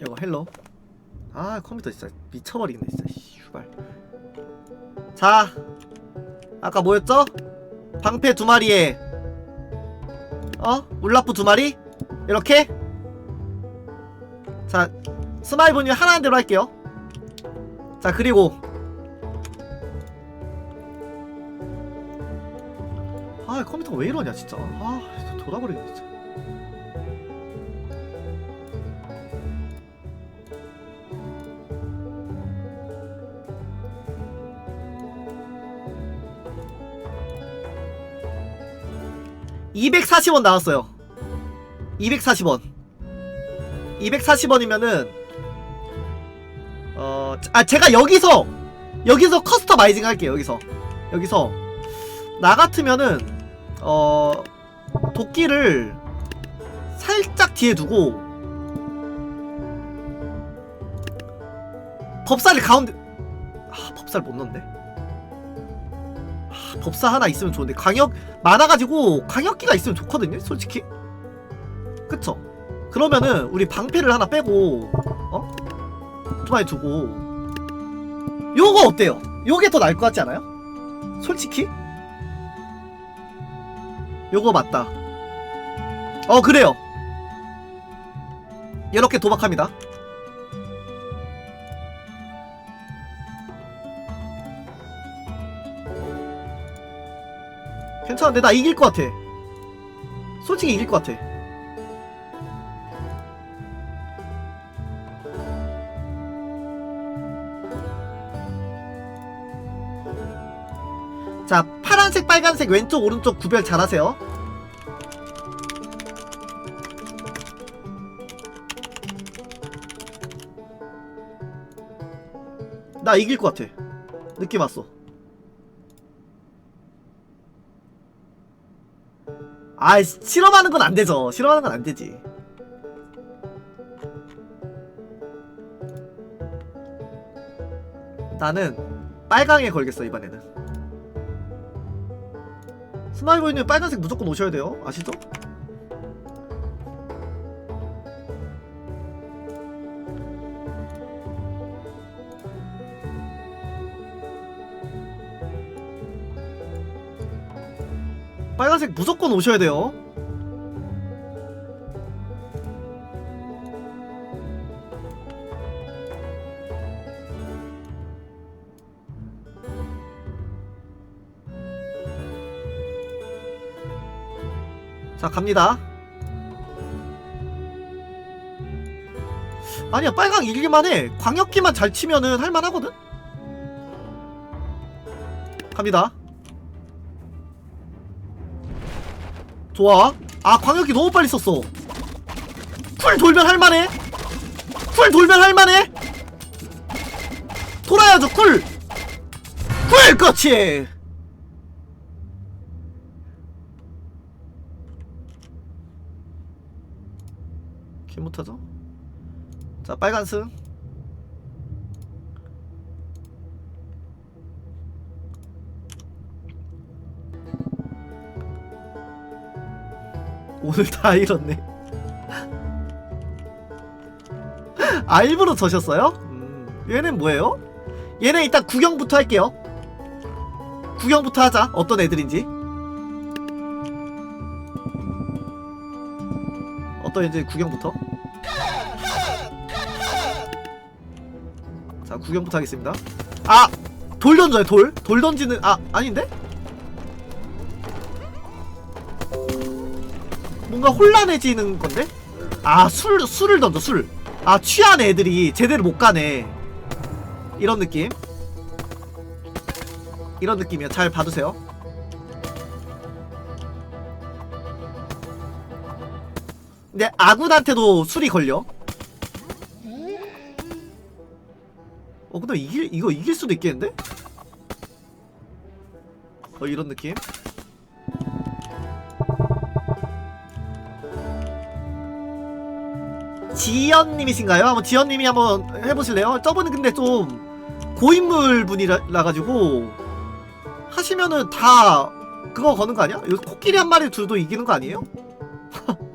이거 헬로. 아 컴퓨터 진짜 미쳐버리겠네 진짜. 슈발. 자 아까 뭐였죠? 방패 두 마리에. 어? 울라프 두 마리? 이렇게? 자 스마일분이 하나는 대로 할게요. 자 그리고. 아 컴퓨터가 왜 이러냐 진짜. 아 돌아버리겠네 진짜 (240원) 나왔어요 (240원) (240원이면은) 어, 아, 제가 여기서, 여기서 커스터마이징 할게요, 여기서. 여기서. 나 같으면은, 어, 도끼를 살짝 뒤에 두고, 법사를 가운데, 아, 법사를 못 넣는데? 아, 법사 하나 있으면 좋은데, 광역, 많아가지고, 광역기가 있으면 좋거든요, 솔직히? 그쵸? 그러면은, 우리 방패를 하나 빼고, 어? 오토바이 두고 요거 어때요? 요게 더 나을 것 같지 않아요? 솔직히? 요거 맞다 어 그래요 이렇게 도박합니다 괜찮은데? 나 이길 것 같아. 솔직히 이길 것 같아. 자 파란색 빨간색 왼쪽 오른쪽 구별 잘하세요. 나 이길 것 같아. 느낌 왔어 아 실험하는 건 안 되죠 실험하는 건 안 되지 나는 빨강에 걸겠어 이번에는 스마일보이님 빨간색 무조건 오셔야 돼요. 아시죠? 빨간색 무조건 오셔야 돼요. 자 갑니다. 아니야 빨강 이길만 해. 광역기만 잘 치면은 할만하거든? 갑니다 좋아. 아 광역기 너무 빨리 썼어. 쿨 돌면 할만해? 쿨 돌면 할만해? 돌아야죠 쿨 쿨! 그렇지! 개 못하죠? 자 빨간 승 오늘 다 잃었네 아 일부러 져셨어요? 음, 얘는 뭐예요? 얘는 일단 구경부터 할게요 구경부터 하자 어떤 애들인지 어떤 애들 구경부터 자 구경부터 하겠습니다 아! 돌 던져요 돌? 돌 던지는 아 아닌데? 뭔가 혼란해지는 건데? 아 술, 술을 던져 술 아 취한 애들이 제대로 못 가네 이런 느낌 이런 느낌이야 잘 봐두세요 근데 아군한테도 술이 걸려 어 근데 이길 이거 이길 수도 있겠는데? 어 이런 느낌. 지연님이신가요? 한번 지연님이 한번 해보실래요? 저분은 근데 좀 고인물 분이라 가지고 하시면은 다 그거 거는 거 아니야? 코끼리 한 마리 둘도 이기는 거 아니에요?